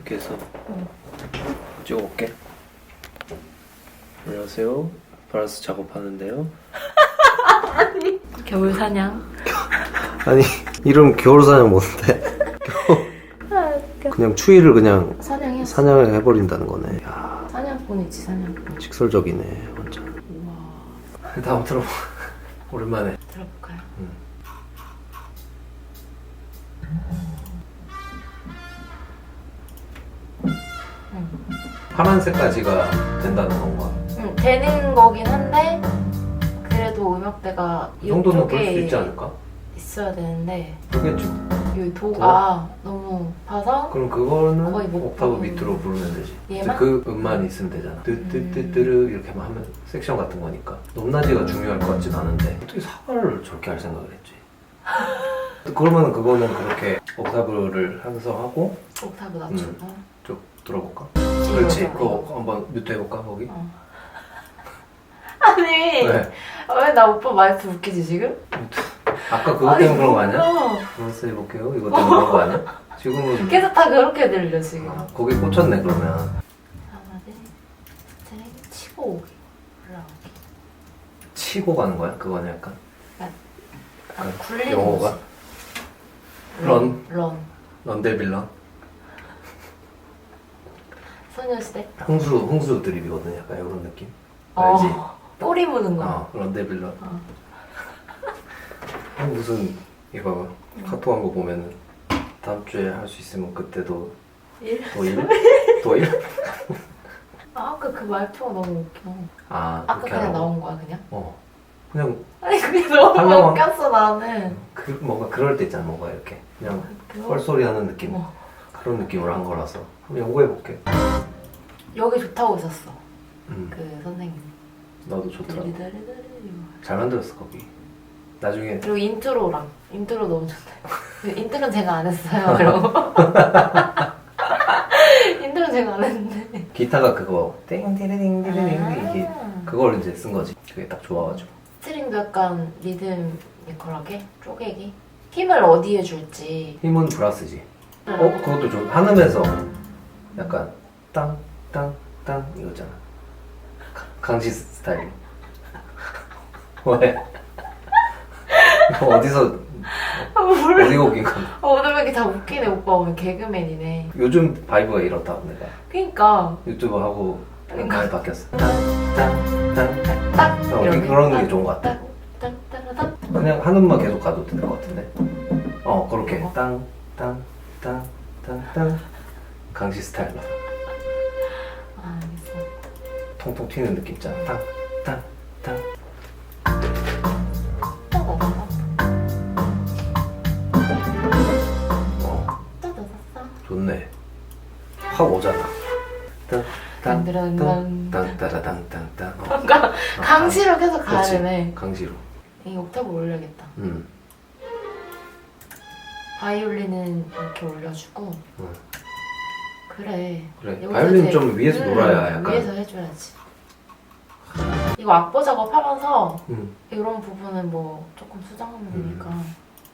이렇게 해서 응. 찍어볼게. 안녕하세요. 바라스 작업하는데요. 겨울 사냥. 아니 이름 겨울 사냥 뭔데? 그냥 추위를 그냥 사냥했어. 사냥을 해버린다는 거네. 야 사냥꾼이지 사냥꾼. 직설적이네 완전. 우와. 다음 들어봐. 오랜만에. 들어볼까요? 파란색까지가 된다는 건가? 응, 되는 거긴 한데 그래도 음역대가 이 정도는 볼 수 있지 않을까? 있어야 되는데 그겠죠. 여기 도가 너무 봐서 그럼 그거는 거의 못 옥타브 부르는 밑으로 부르면 되지. 얘만? 그 음만 있으면 되잖아. 뜨뜨뜨뜨르 이렇게만 하면 섹션 같은 거니까 높낮이가 중요할 것 같진 않은데 어떻게 사과를 저렇게 할 생각을 했지? 그러면 그거는 그렇게 옥타브를 형성하고 옥타브 낮추고 쭉 들어볼까? 그렇지. 그거 한번 뮤트 해볼까 거기? 어. 아니 왜? 왜 나 오빠 말투 웃기지 지금? 아까 그거 때문에 그런 거 아니야? 어. 플러스 해볼게요. 이거 때문에 그런 거 아니야? 지금은 계속 다 그렇게 들려 지금 아, 거기 꽂혔네 그러면. 하나 치고 오기 올라오기 치고 가는 거야? 그거는 약간 아, 굴리는 영어가? 거지. 런? 런 런데빌런? 소녀시대 홍수 홍수 드립이거든 약간 이런 느낌. 알지? 어, 꼬리 무는 거 어, 런데빌런. 어. 어, 무슨 이거 카톡 한 거 보면은 다음 주에 할 수 있으면 그때도 일? 도일? 도일? 아, 아까 그 말투가 너무 웃겨 아 아까 그렇게 그냥 하라고? 나온 거야 그냥? 어 그냥 아니 그게 너무 하려고 웃겼어 나는 그 뭔가 그럴 때 있잖아 뭔가 이렇게 그냥 그거- 뻘소리 하는 느낌 어. 그런 느낌으로 한 거라서 한번 연구해 볼게. 여기 좋다고 했었어 음 그 선생님 나도 좋더라. 드리드리드리 잘 만들었어 거기. 나중에 그리고 인트로랑 인트로 너무 좋다 인트로는 제가 안 했어요 이러고 인트로는 제가 안 했는데 기타가 그거 땡디리딩디리딩 이게 아. 그걸 이제 쓴 거지. 그게 딱 좋아가지고. 스트링도 약간 리듬이컬하게 쪼개기 힘을 어디에 줄지 힘은 브라스지. 어 그것도 좀 한음에서 약간 땅땅 땅 이거잖아. 가- 강시 스타일. 왜? 이거 어디서 몰라 어디 오긴 건? 어, 오늘 왜 이렇게 다 웃기네 오빠 오늘 개그맨이네 요즘 바이브가 이렇다 내가 그니까 유튜브 하고 그러니까. 많이 바뀌었어. 땅땅땅 딱 어, 이렇게 그런 게 딱, 좋은 것 같아. 딱, 딱, 딱, 딱. 그냥 한 음만 계속 가도 될 것 같은데. 어 그렇게 어. 땅땅땅땅땅 강시 스타일로 아 알겠어 통통 튀는 느낌 있잖아. 따다다다 어 따다다다 좋네. 확 오잖아. 딴따라단. 땅땅땅땅땅. 어. 뭔가 어, 강시로 계속 가야 그렇지. 되네 강시로. 이 옥타브 올려야겠다 음. 바이올린은 이렇게 올려주고 응. 그래 그래. 여기서 바이올린 제- 좀 위에서 음, 놀아야 약간. 위에서 해줘야지 이거 악보 작업하면서 음. 이런 부분은 뭐 조금 수정하면 음. 되니까